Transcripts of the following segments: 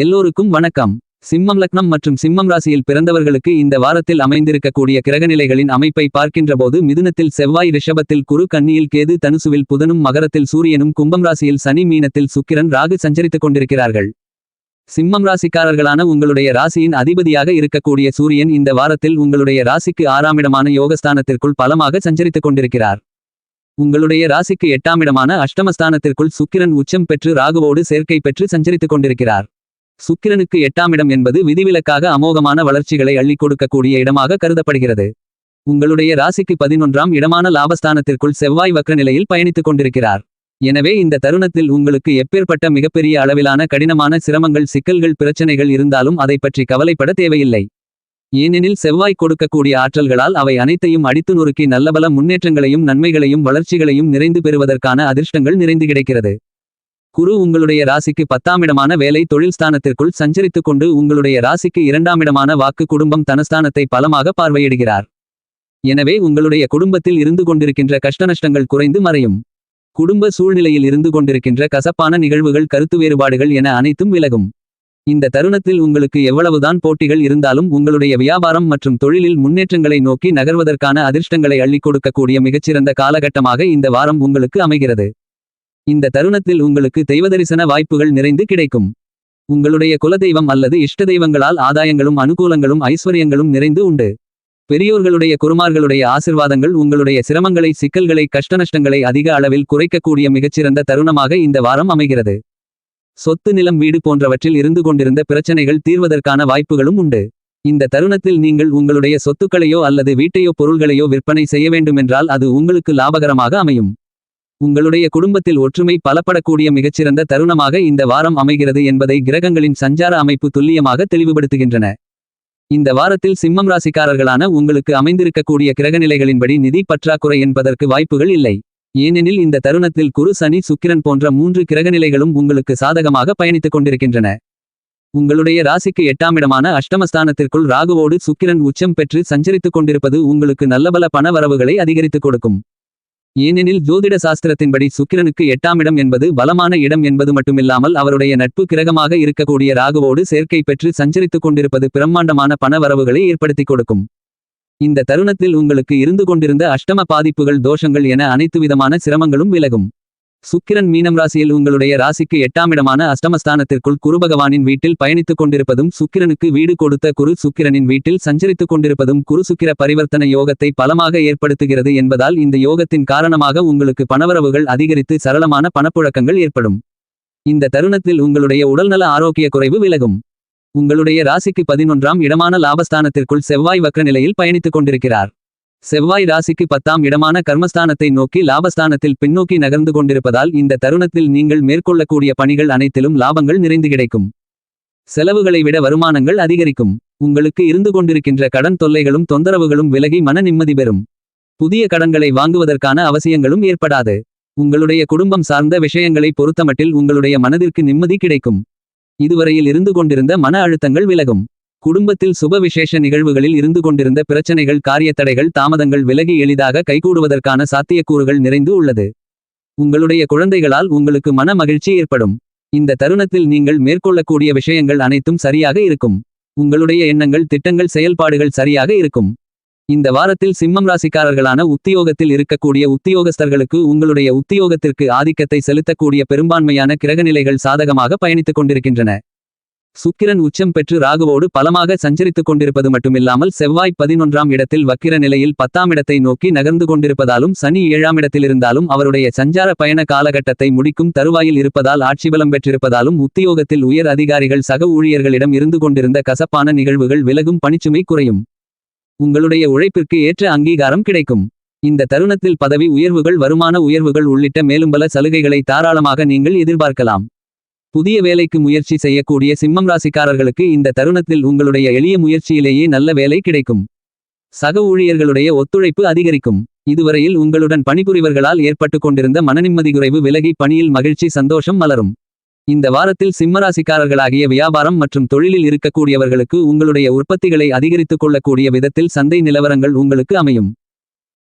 எல்லோருக்கும் வணக்கம். சிம்மம் லக்னம் மற்றும் சிம்மம் ராசியில் பிறந்தவர்களுக்கு இந்த வாரத்தில் அமைந்திருக்கக்கூடிய கிரகநிலைகளின் அமைப்பை பார்க்கின்றபோது மிதுனத்தில் செவ்வாய் ரிஷபத்தில் குரு கன்னியில் கேது தனுசுவில் புதனும் மகரத்தில் சூரியனும் கும்பம் ராசியில் சனி மீனத்தில் சுக்கிரன் ராகு சஞ்சரித்துக் கொண்டிருக்கிறார்கள். சிம்மம் ராசிக்காரர்களான உங்களுடைய ராசியின் அதிபதியாக இருக்கக்கூடிய சூரியன் இந்த வாரத்தில் உங்களுடைய ராசிக்கு ஆறாமிடமான யோகஸ்தானத்திற்குள் பலமாக சஞ்சரித்துக் கொண்டிருக்கிறார். உங்களுடைய ராசிக்கு எட்டாமிடமான அஷ்டமஸ்தானத்திற்குள் சுக்கிரன் உச்சம் பெற்று ராகுவோடு சேர்க்கை பெற்று சஞ்சரித்துக் கொண்டிருக்கிறார். சுக்கிரனுக்கு எட்டாம் இடம் என்பது விதிவிலக்காக அமோகமான வளர்ச்சிகளை அள்ளிக் கொடுக்கக்கூடிய இடமாக கருதப்படுகிறது. உங்களுடைய ராசிக்கு பதினொன்றாம் இடமான லாபஸ்தானத்திற்குள் செவ்வாய் வக்ர நிலையில் பயணித்துக் கொண்டிருக்கிறார். எனவே இந்த தருணத்தில் உங்களுக்கு எப்பேற்பட்ட மிகப்பெரிய அளவிலான கடினமான சிரமங்கள் சிக்கல்கள் பிரச்சனைகள் இருந்தாலும் அதை பற்றி கவலைப்பட தேவையில்லை. ஏனெனில் செவ்வாய் கொடுக்கக்கூடிய ஆற்றல்களால் அவை அனைத்தையும் அடித்து நொறுக்கி நல்லபல முன்னேற்றங்களையும் நன்மைகளையும் வளர்ச்சிகளையும் நிறைந்து பெறுவதற்கான அதிர்ஷ்டங்கள் நிறைந்து கிடைக்கிறது. குரு உங்களுடைய ராசிக்கு பத்தாமிடமான வேலை தொழில் ஸ்தானத்திற்குள் சஞ்சரித்துக் கொண்டு உங்களுடைய ராசிக்கு இரண்டாமிடமான வாக்கு குடும்பம் தனஸ்தானத்தை பலமாக பார்வையிடுகிறார். எனவே உங்களுடைய குடும்பத்தில் இருந்து கொண்டிருக்கின்ற கஷ்டநஷ்டங்கள் குறைந்து மறையும். குடும்ப சூழ்நிலையில் இருந்து கொண்டிருக்கின்ற கசப்பான நிகழ்வுகள் கருத்து வேறுபாடுகள் என அனைத்தும் விலகும். இந்த தருணத்தில் உங்களுக்கு எவ்வளவுதான் போட்டிகள் இருந்தாலும் உங்களுடைய வியாபாரம் மற்றும் தொழிலில் முன்னேற்றங்களை நோக்கி நகர்வதற்கான அதிர்ஷ்டங்களை அள்ளிக் கொடுக்கக்கூடிய மிகச்சிறந்த காலகட்டமாக இந்த வாரம் உங்களுக்கு அமைகிறது. இந்த தருணத்தில் உங்களுக்கு தெய்வதரிசன வாய்ப்புகள் நிறைந்து கிடைக்கும். உங்களுடைய குலதெய்வம் அல்லது இஷ்ட தெய்வங்களால் ஆதாயங்களும் அனுகூலங்களும் ஐஸ்வர்யங்களும் நிறைந்து உண்டு. பெரியோர்களுடைய குருமார்களுடைய ஆசிர்வாதங்கள் உங்களுடைய சிரமங்களை சிக்கல்களை கஷ்டநஷ்டங்களை அதிக அளவில் குறைக்கக்கூடிய மிகச்சிறந்த தருணமாக இந்த வாரம் அமைகிறது. சொத்து நிலம் வீடு போன்றவற்றில் இருந்து கொண்டிருந்த பிரச்சனைகள் தீர்வதற்கான வாய்ப்புகளும் உண்டு. இந்த தருணத்தில் நீங்கள் உங்களுடைய சொத்துக்களையோ அல்லது வீட்டையோ பொருள்களையோ விற்பனை செய்ய வேண்டுமென்றால் அது உங்களுக்கு லாபகரமாக அமையும். உங்களுடைய குடும்பத்தில் ஒற்றுமை பலப்படக்கூடிய மிகச்சிறந்த தருணமாக இந்த வாரம் அமைகிறது என்பதை கிரகங்களின் சஞ்சார அமைப்பு துல்லியமாக தெளிவுபடுத்துகின்றன. இந்த வாரத்தில் சிம்மம் ராசிக்காரர்களான உங்களுக்கு அமைந்திருக்கக்கூடிய கிரகநிலைகளின்படி நிதி பற்றாக்குறை என்பதற்கு வாய்ப்புகள் இல்லை. ஏனெனில் இந்த தருணத்தில் குரு சனி சுக்கிரன் போன்ற மூன்று கிரகநிலைகளும் உங்களுக்கு சாதகமாக பயணித்துக் கொண்டிருக்கின்றன. உங்களுடைய ராசிக்கு எட்டாமிடமான அஷ்டமஸ்தானத்திற்குள் ராகுவோடு சுக்கிரன் உச்சம் பெற்று சஞ்சரித்துக் கொண்டிருப்பது உங்களுக்கு நல்லபல பண வரவுகளை அதிகரித்துக் கொடுக்கும். ஏனெனில் ஜோதிட சாஸ்திரத்தின்படி சுக்கிரனுக்கு எட்டாம் இடம் என்பது பலமான இடம் என்பது மட்டுமில்லாமல் அவருடைய நட்பு கிரகமாக இருக்கக்கூடிய ராகுவோடு சேர்க்கை பெற்று சஞ்சரித்துக் கொண்டிருப்பது பிரம்மாண்டமான பண வரவுகளை ஏற்படுத்திக் கொடுக்கும். இந்த தருணத்தில் உங்களுக்கு இருந்து கொண்டிருந்த அஷ்டம பாதிப்புகள் தோஷங்கள் என அனைத்து விதமான சிரமங்களும் விலகும். சுக்கிரன் மீனம் ராசியில் உங்களுடைய ராசிக்கு எட்டாமிடமான அஷ்டமஸ்தானத்திற்குள் குரு பகவானின் வீட்டில் பயணித்துக் கொண்டிருப்பதும் சுக்கிரனுக்கு வீடு கொடுத்த குரு சுக்கிரனின் வீட்டில் சஞ்சரித்துக் கொண்டிருப்பதும் குரு சுக்கிர பரிவர்த்தன யோகத்தை பலமாக ஏற்படுத்துகிறது என்பதால் இந்த யோகத்தின் காரணமாக உங்களுக்கு பணவரவுகள் அதிகரித்து சரளமான பணப்புழக்கங்கள் ஏற்படும். இந்த தருணத்தில் உங்களுடைய உடல்நல ஆரோக்கிய குறைவு விலகும். உங்களுடைய ராசிக்கு பதினொன்றாம் இடமான லாபஸ்தானத்திற்குள் செவ்வாய் வக்ர நிலையில் பயணித்துக் கொண்டிருக்கிறார். செவ்வாய் ராசிக்கு பத்தாம் இடமான கர்மஸ்தானத்தை நோக்கி லாபஸ்தானத்தில் பின்னோக்கி நகர்ந்து கொண்டிருப்பதால் இந்த தருணத்தில் நீங்கள் மேற்கொள்ளக்கூடிய பணிகள் அனைத்திலும் லாபங்கள் நிறைந்து கிடைக்கும். செலவுகளை விட வருமானங்கள் அதிகரிக்கும். உங்களுக்கு இருந்து கொண்டிருக்கின்ற கடன் தொல்லைகளும் தொந்தரவுகளும் விலகி மன நிம்மதி பெறும். புதிய கடன்களை வாங்குவதற்கான அவசியங்களும் ஏற்படாது. உங்களுடைய குடும்பம் சார்ந்த விஷயங்களை பொறுத்தமட்டில் உங்களுடைய மனதிற்கு நிம்மதி கிடைக்கும். இதுவரையில் இருந்து கொண்டிருந்த மன அழுத்தங்கள் விலகும். குடும்பத்தில் சுப விசேஷ நிகழ்வுகளில் இருந்து கொண்டிருந்த பிரச்சனைகள் காரியத்தடைகள் தாமதங்கள் விலகி எளிதாக கைகூடுவதற்கான சாத்தியக்கூறுகள் நிறைந்து உள்ளது. உங்களுடைய குழந்தைகளால் உங்களுக்கு மன மகிழ்ச்சி ஏற்படும். இந்த தருணத்தில் நீங்கள் மேற்கொள்ளக்கூடிய விஷயங்கள் அனைத்தும் சரியாக இருக்கும். உங்களுடைய எண்ணங்கள் திட்டங்கள் செயல்பாடுகள் சரியாக இருக்கும். இந்த வாரத்தில் சிம்மம் ராசிக்காரர்களான உத்தியோகத்தில் இருக்கக்கூடிய உத்தியோகஸ்தர்களுக்கு உங்களுடைய உத்தியோகத்திற்கு ஆதிக்கத்தை செலுத்தக்கூடிய பெரும்பான்மையான கிரகநிலைகள் சாதகமாக பயணித்துக் கொண்டிருக்கின்றன. சுக்கிரன் உச்சம் பெற்று ராகுவோடு பலமாக சஞ்சரித்துக் கொண்டிருப்பது மட்டுமில்லாமல் செவ்வாய் பதினொன்றாம் இடத்தில் வக்கிர நிலையில் பத்தாம் இடத்தை நோக்கி நகர்ந்து கொண்டிருப்பதாலும் சனி ஏழாம் இடத்திலிருந்தாலும் அவருடைய சஞ்சார பயண காலகட்டத்தை முடிக்கும் தருவாயில் இருப்பதால் ஆட்சிபலம் பெற்றிருப்பதாலும் உத்தியோகத்தில் உயர் அதிகாரிகள் சக ஊழியர்களிடம் இருந்து கொண்டிருந்த கசப்பான நிகழ்வுகள் விலகும் பணிச்சுமை குறையும். உங்களுடைய உழைப்பிற்கு ஏற்ற அங்கீகாரம் கிடைக்கும். இந்த தருணத்தில் பதவி உயர்வுகள் வருமான உயர்வுகள் உள்ளிட்ட மேலும் பல சலுகைகளை தாராளமாக நீங்கள் எதிர்பார்க்கலாம். புதிய வேலைக்கு முயற்சி செய்யக்கூடிய சிம்மம் ராசிக்காரர்களுக்கு இந்த தருணத்தில் உங்களுடைய எளிய முயற்சியிலேயே நல்ல வேலை கிடைக்கும். சக ஊழியர்களுடைய ஒத்துழைப்பு அதிகரிக்கும். இதுவரையில் உங்களுடன் பணிபுரிவர்களால் ஏற்பட்டு கொண்டிருந்த மனநிம்மதி குறைவு விலகி பணியில் மகிழ்ச்சி சந்தோஷம் மலரும். இந்த வாரத்தில் சிம்மராசிக்காரர்களாகிய வியாபாரம் மற்றும் தொழிலில் இருக்கக்கூடியவர்களுக்கு உங்களுடைய உற்பத்திகளை அதிகரித்துக் கொள்ளக்கூடிய விதத்தில் சந்தை நிலவரங்கள் உங்களுக்கு அமையும்.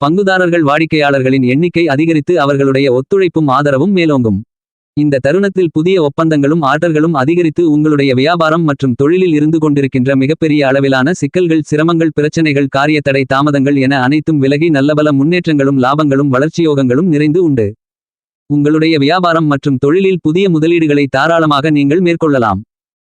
பங்குதாரர்கள் வாடிக்கையாளர்களின் எண்ணிக்கை அதிகரித்து அவர்களுடைய ஒத்துழைப்பும் ஆதரவும் மேலோங்கும். இந்த தருணத்தில் புதிய ஒப்பந்தங்களும் ஆர்டர்களும் அதிகரித்து உங்களுடைய வியாபாரம் மற்றும் தொழிலில் இருந்து கொண்டிருக்கின்ற மிகப்பெரிய அளவிலான சிக்கல்கள் சிரமங்கள் பிரச்சனைகள் காரியத்தடை தாமதங்கள் என அனைத்தும் விலகி நல்லபல முன்னேற்றங்களும் லாபங்களும் வளர்ச்சியோகங்களும் நிறைந்து உண்டு. உங்களுடைய வியாபாரம் மற்றும் தொழிலில் புதிய முதலீடுகளை தாராளமாக நீங்கள் மேற்கொள்ளலாம்.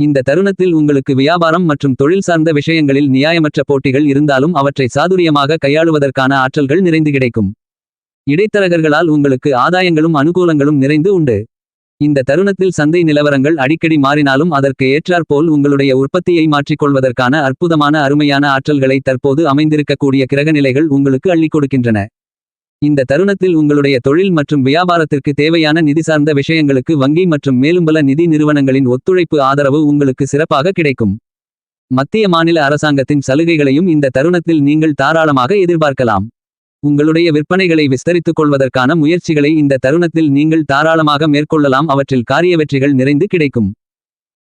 இந்த தருணத்தில் உங்களுக்கு வியாபாரம் மற்றும் தொழில் சார்ந்த விஷயங்களில் நியாயமற்ற போட்டிகள் இருந்தாலும் அவற்றை சாதுரியமாக கையாளுவதற்கான ஆற்றல்கள் நிறைந்து கிடைக்கும். இடைத்தரகர்களால் உங்களுக்கு ஆதாயங்களும் அனுகூலங்களும் நிறைந்து உண்டு. இந்த தருணத்தில் சந்தை நிலவரங்கள் அடிக்கடி மாறினாலும் அதற்கு ஏற்றாற்போல் உங்களுடைய உற்பத்தியை மாற்றிக்கொள்வதற்கான அற்புதமான அருமையான ஆற்றல்களை தற்போது அமைந்திருக்கக்கூடிய கிரகநிலைகள் உங்களுக்கு அள்ளிக் கொடுக்கின்றன. இந்த தருணத்தில் உங்களுடைய தொழில் மற்றும் வியாபாரத்திற்கு தேவையான நிதி சார்ந்த விஷயங்களுக்கு வங்கி மற்றும் மேலும்பல நிதி நிறுவனங்களின் ஒத்துழைப்பு ஆதரவு உங்களுக்கு சிறப்பாக கிடைக்கும். மத்திய மாநில அரசாங்கத்தின் சலுகைகளையும் இந்த தருணத்தில் நீங்கள் தாராளமாக எதிர்பார்க்கலாம். உங்களுடைய விற்பனைகளை விஸ்தரித்துக் கொள்வதற்கான முயற்சிகளை இந்த தருணத்தில் நீங்கள் தாராளமாக மேற்கொள்ளலாம். அவற்றில் காரிய வெற்றிகள் நிறைந்து கிடைக்கும்.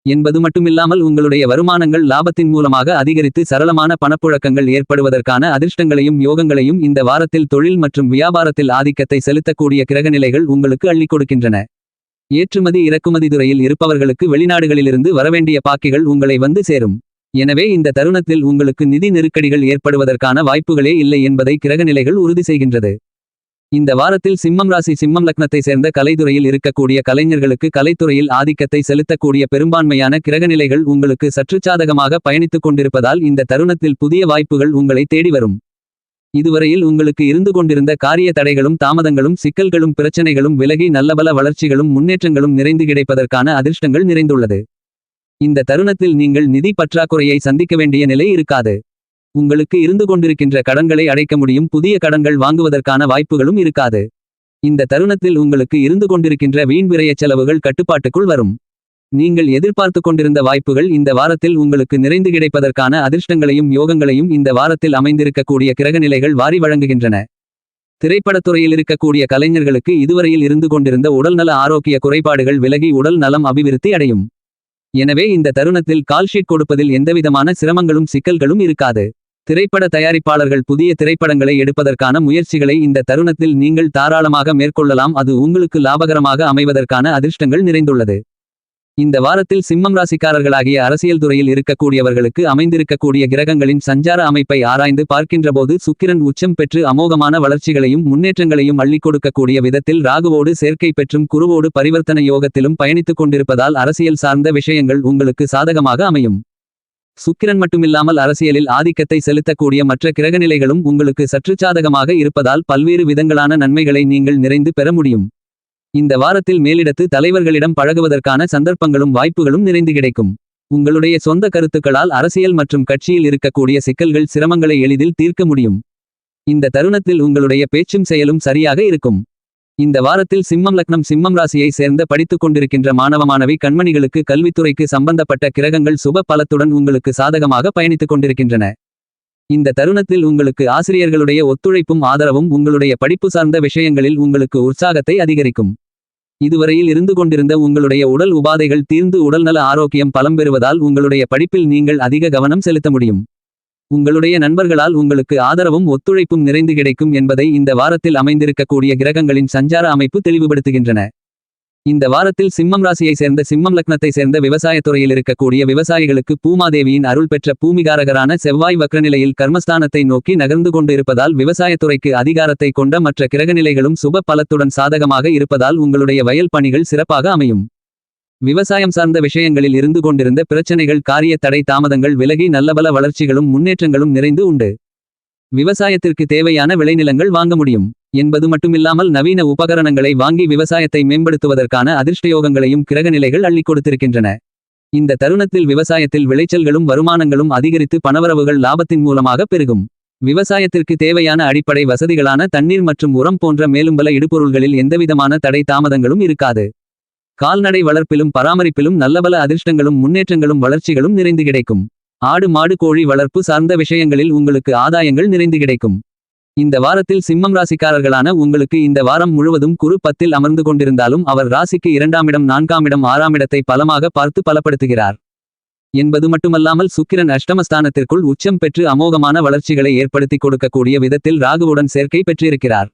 என்பது மட்டுமில்லாமல் உங்களுடைய வருமானங்கள் லாபத்தின் மூலமாக அதிகரித்து சரளமான பணப்புழக்கங்கள் ஏற்படுவதற்கான அதிர்ஷ்டங்களையும் யோகங்களையும் இந்த வாரத்தில் தொழில் மற்றும் வியாபாரத்தில் ஆதிக்கத்தை செலுத்தக்கூடிய கிரகநிலைகள் உங்களுக்கு அள்ளிக் கொடுக்கின்றன. ஏற்றுமதி இறக்குமதி துறையில் இருப்பவர்களுக்கு வெளிநாடுகளிலிருந்து வரவேண்டிய பாக்கிகள் உங்களை வந்து சேரும். எனவே இந்த தருணத்தில் உங்களுக்கு நிதி நெருக்கடிகள் ஏற்படுவதற்கான வாய்ப்புகளே இல்லை என்பதை கிரகநிலைகள் உறுதி செய்கின்றது. இந்த வாரத்தில் சிம்மம் ராசி சிம்மம் லக்னத்தை சேர்ந்த கலைத்துறையில் இருக்கக்கூடிய கலைஞர்களுக்கு கலைத்துறையில் ஆதிக்கத்தை செலுத்தக்கூடிய பெரும்பான்மையான கிரகநிலைகள் உங்களுக்கு சற்று சாதகமாக பயணித்துக் கொண்டிருப்பதால் இந்த தருணத்தில் புதிய வாய்ப்புகள் உங்களை தேடி வரும். இதுவரையில் உங்களுக்கு இருந்து கொண்டிருந்த காரிய தடைகளும் தாமதங்களும் சிக்கல்களும் பிரச்சனைகளும் விலகி நல்லபல வளர்ச்சிகளும் முன்னேற்றங்களும் நிறைந்து கிடைப்பதற்கான அதிர்ஷ்டங்கள் நிறைந்துள்ளது. இந்த தருணத்தில் நீங்கள் நிதி பற்றாக்குறையை சந்திக்க வேண்டிய நிலை இருக்காது. உங்களுக்கு இருந்து கொண்டிருக்கின்ற கடன்களை அடைக்க முடியும் புதிய கடன்கள் வாங்குவதற்கான வாய்ப்புகளும் இருக்காது. இந்த தருணத்தில் உங்களுக்கு இருந்து கொண்டிருக்கின்ற வீண் செலவுகள் கட்டுப்பாட்டுக்குள் வரும். நீங்கள் எதிர்பார்த்து கொண்டிருந்த வாய்ப்புகள் இந்த வாரத்தில் உங்களுக்கு நிறைந்து கிடைப்பதற்கான அதிர்ஷ்டங்களையும் யோகங்களையும் இந்த வாரத்தில் அமைந்திருக்கக்கூடிய கிரகநிலைகள் வாரி வழங்குகின்றன. திரைப்படத்துறையில் இருக்கக்கூடிய கலைஞர்களுக்கு இதுவரையில் இருந்து கொண்டிருந்த உடல்நல ஆரோக்கிய குறைபாடுகள் விலகி உடல் நலம் அபிவிருத்தி அடையும். எனவே இந்த தருணத்தில் கால்ஷீட் கொடுப்பதில் எந்தவிதமான சிரமங்களும் சிக்கல்களும் இருக்காது. திரைப்பட தயாரிப்பாளர்கள் புதிய திரைப்படங்களை எடுப்பதற்கான முயற்சிகளை இந்த தருணத்தில் நீங்கள் தாராளமாக மேற்கொள்ளலாம். அது உங்களுக்கு லாபகரமாக அமைவதற்கான அதிர்ஷ்டங்கள் நிறைந்துள்ளது. இந்த வாரத்தில் சிம்மம் ராசிக்காரர்களாகிய அரசியல் துறையில் இருக்கக்கூடியவர்களுக்கு அமைந்திருக்கக்கூடிய கிரகங்களின் சஞ்சார அமைப்பை ஆராய்ந்து பார்க்கின்றபோது சுக்கிரன் உச்சம் பெற்று அமோகமான வளர்ச்சிகளையும் முன்னேற்றங்களையும் அள்ளிக் கொடுக்கக்கூடிய விதத்தில் ராகுவோடு சேர்க்கை பெற்றும் குருவோடு பரிவர்த்தனை யோகத்திலும் பயணித்துக் கொண்டிருப்பதால் அரசியல் சார்ந்த விஷயங்கள் உங்களுக்கு சாதகமாக அமையும். சுக்கிரன் மட்டுமில்லாமல் அரசியலில் ஆதிக்கத்தை செலுத்தக்கூடிய மற்ற கிரகநிலைகளும் உங்களுக்கு சற்று சாதகமாக இருப்பதால் பல்வேறு விதங்களான நன்மைகளை நீங்கள் நிறைந்து பெற முடியும். இந்த வாரத்தில் மேலிடத்து தலைவர்களிடம் பழகுவதற்கான சந்தர்ப்பங்களும் வாய்ப்புகளும் நிறைந்து கிடைக்கும். உங்களுடைய சொந்த கருத்துக்களால் அரசியல் மற்றும் கட்சியில் இருக்கக்கூடிய சிக்கல்கள் சிரமங்களை எளிதில் தீர்க்க முடியும். இந்த தருணத்தில் உங்களுடைய பேச்சும் செயலும் சரியாக இருக்கும். இந்த வாரத்தில் சிம்மம் லக்னம் சிம்மம் ராசியை சேர்ந்த படித்துக் கொண்டிருக்கின்ற மாணவ மாணவி கண்மணிகளுக்கு கல்வித்துறைக்கு சம்பந்தப்பட்ட கிரகங்கள் சுப பலத்துடன் உங்களுக்கு சாதகமாக பயணித்துக் கொண்டிருக்கின்றன. இந்த தருணத்தில் உங்களுக்கு ஆசிரியர்களுடைய ஒத்துழைப்பும் ஆதரவும் உங்களுடைய படிப்பு சார்ந்த விஷயங்களில் உங்களுக்கு உற்சாகத்தை அதிகரிக்கும். இதுவரையில் இருந்து கொண்டிருந்த உங்களுடைய உடல் உபாதைகள் தீர்ந்து உடல்நல ஆரோக்கியம் பலம் பெறுவதால் உங்களுடைய படிப்பில் நீங்கள் அதிக கவனம் செலுத்த முடியும். உங்களுடைய நண்பர்களால் உங்களுக்கு ஆதரவும் ஒத்துழைப்பும் நிறைந்து கிடைக்கும் என்பதை இந்த வாரத்தில் அமைந்திருக்கக்கூடிய கிரகங்களின் சஞ்சார அமைப்பு தெளிவுபடுத்துகின்றன. இந்த வாரத்தில் சிம்மம் ராசியை சேர்ந்த சிம்மம் லக்னத்தை சேர்ந்த விவசாயத் துறையில் இருக்கக்கூடிய விவசாயிகளுக்கு பூமாதேவியின் அருள் பெற்ற பூமிகாரகரான செவ்வாய் வக்ரநிலையில் கர்மஸ்தானத்தை நோக்கி நகர்ந்து கொண்டு இருப்பதால் விவசாயத்துறைக்கு அதிகாரத்தை கொண்ட மற்ற கிரகநிலைகளும் சுப பலத்துடன் சாதகமாக இருப்பதால் உங்களுடைய வயல் பணிகள் சிறப்பாக அமையும். விவசாயம் சார்ந்த விஷயங்களில் இருந்து கொண்டிருந்த பிரச்சனைகள் காரிய தடை தாமதங்கள் விலகி நல்லபல வளர்ச்சிகளும் முன்னேற்றங்களும் நிறைந்து உண்டு. விவசாயத்திற்கு தேவையான விளைநிலங்கள் வாங்க முடியும். என்பது மட்டுமில்லாமல் நவீன உபகரணங்களை வாங்கி விவசாயத்தை மேம்படுத்துவதற்கான அதிர்ஷ்டயோகங்களையும் கிரகநிலைகள் அள்ளிக் கொடுத்திருக்கின்றன. இந்த தருணத்தில் விவசாயத்தில் விளைச்சல்களும் வருமானங்களும் அதிகரித்து பணவரவுகள் லாபத்தின் மூலமாக பெருகும். விவசாயத்திற்கு தேவையான அடிப்படை வசதிகளான தண்ணீர் மற்றும் உரம் போன்ற மேலும்பல இடுபொருள்களில் எந்தவிதமான தடை தாமதங்களும் இருக்காது. கால்நடை வளர்ப்பிலும் பராமரிப்பிலும் நல்லபல அதிர்ஷ்டங்களும் முன்னேற்றங்களும் வளர்ச்சிகளும் நிறைந்து கிடைக்கும். ஆடு மாடு கோழி வளர்ப்பு சார்ந்த விஷயங்களில் உங்களுக்கு ஆதாயங்கள் நிறைந்து கிடைக்கும். இந்த வாரத்தில் சிம்மம் ராசிக்காரர்களான உங்களுக்கு இந்த வாரம் முழுவதும் குரு பத்தில் அமர்ந்து கொண்டிருந்தாலும் அவர் ராசிக்கு இரண்டாமிடம் நான்காமிடம் ஆறாமிடத்தை பலமாக பார்த்து பலப்படுத்துகிறார். என்பது மட்டுமல்லாமல் சுக்கிரன் அஷ்டமஸ்தானத்திற்குள் உச்சம் பெற்று அமோகமான வளர்ச்சிகளை ஏற்படுத்திக் கொடுக்கக்கூடிய விதத்தில் ராகுவுடன் சேர்க்கை பெற்றிருக்கிறார்.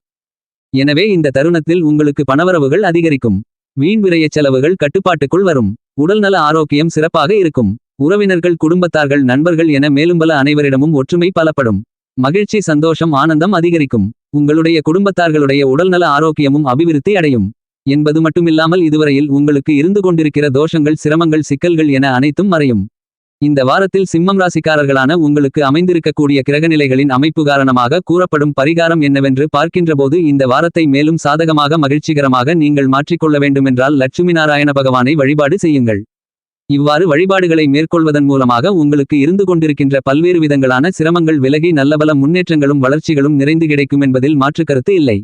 எனவே இந்த தருணத்தில் உங்களுக்கு பணவரவுகள் அதிகரிக்கும். வீண் விரைய செலவுகள் கட்டுப்பாட்டுக்குள் வரும். உடல்நல ஆரோக்கியம் சிறப்பாக இருக்கும். உறவினர்கள் குடும்பத்தார்கள் நண்பர்கள் என மேலும் பல அனைவரிடமும் ஒற்றுமை பலப்படும். மகிழ்ச்சி சந்தோஷம் ஆனந்தம் அதிகரிக்கும். உங்களுடைய குடும்பத்தார்களுடைய உடல்நல ஆரோக்கியமும் அபிவிருத்தி அடையும். என்பது மட்டுமில்லாமல் இதுவரையில் உங்களுக்கு இருந்து கொண்டிருக்கிற தோஷங்கள் சிரமங்கள் சிக்கல்கள் என அனைத்தும் மறையும். இந்த வாரத்தில் சிம்மம் ராசிக்காரர்களான உங்களுக்கு அமைந்திருக்கக்கூடிய கிரகநிலைகளின் அமைப்பு காரணமாக கூறப்படும் பரிகாரம் என்னவென்று பார்க்கின்றபோது இந்த வாரத்தை மேலும் சாதகமாக மகிழ்ச்சிகரமாக நீங்கள் மாற்றிக்கொள்ள வேண்டுமென்றால் லட்சுமி நாராயண பகவானை வழிபாடு செய்யுங்கள். இவ்வாறு வழிபாடுகளை மேற்கொள்வதன் மூலமாக உங்களுக்கு இருந்து கொண்டிருக்கின்ற பல்வேறு விதங்களான சிரமங்கள் விலகி நல்லபல முன்னேற்றங்களும் வளர்ச்சிகளும் நிறைந்து கிடைக்கும் என்பதில் மாற்றுக்கருத்து இல்லை.